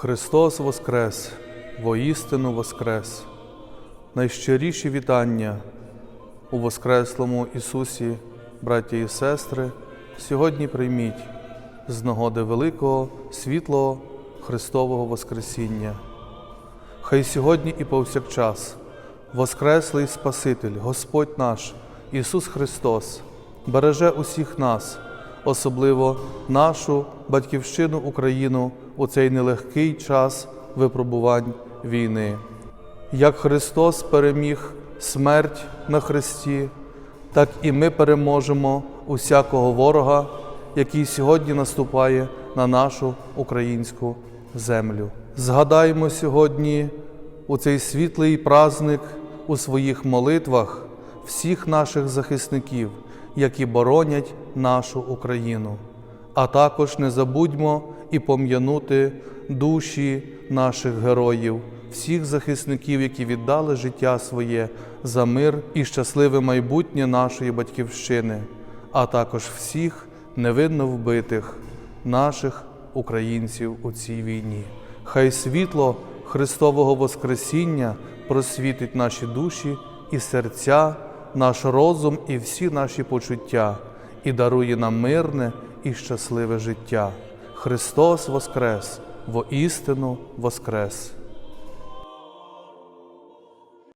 Христос Воскрес, воістину Воскрес. Найщиріші вітання у Воскреслому Ісусі, браття і сестри, сьогодні прийміть з нагоди великого світлого Христового Воскресіння. Хай сьогодні і повсякчас Воскреслий Спаситель, Господь наш, Ісус Христос, береже усіх нас, особливо нашу батьківщину Україну у цей нелегкий час випробувань війни. Як Христос переміг смерть на Христі, так і ми переможемо усякого ворога, який сьогодні наступає на нашу українську землю. Згадаймо сьогодні у цей світлий праздник у своїх молитвах всіх наших захисників, які боронять нашу Україну. А також не забудьмо і пом'янути душі наших героїв, всіх захисників, які віддали життя своє за мир і щасливе майбутнє нашої батьківщини, а також всіх невинно вбитих наших українців у цій війні. Хай світло Христового Воскресіння просвітить наші душі і серця, наш розум і всі наші почуття, і дарує нам мирне і щасливе життя. Христос Воскрес, воістину Воскрес!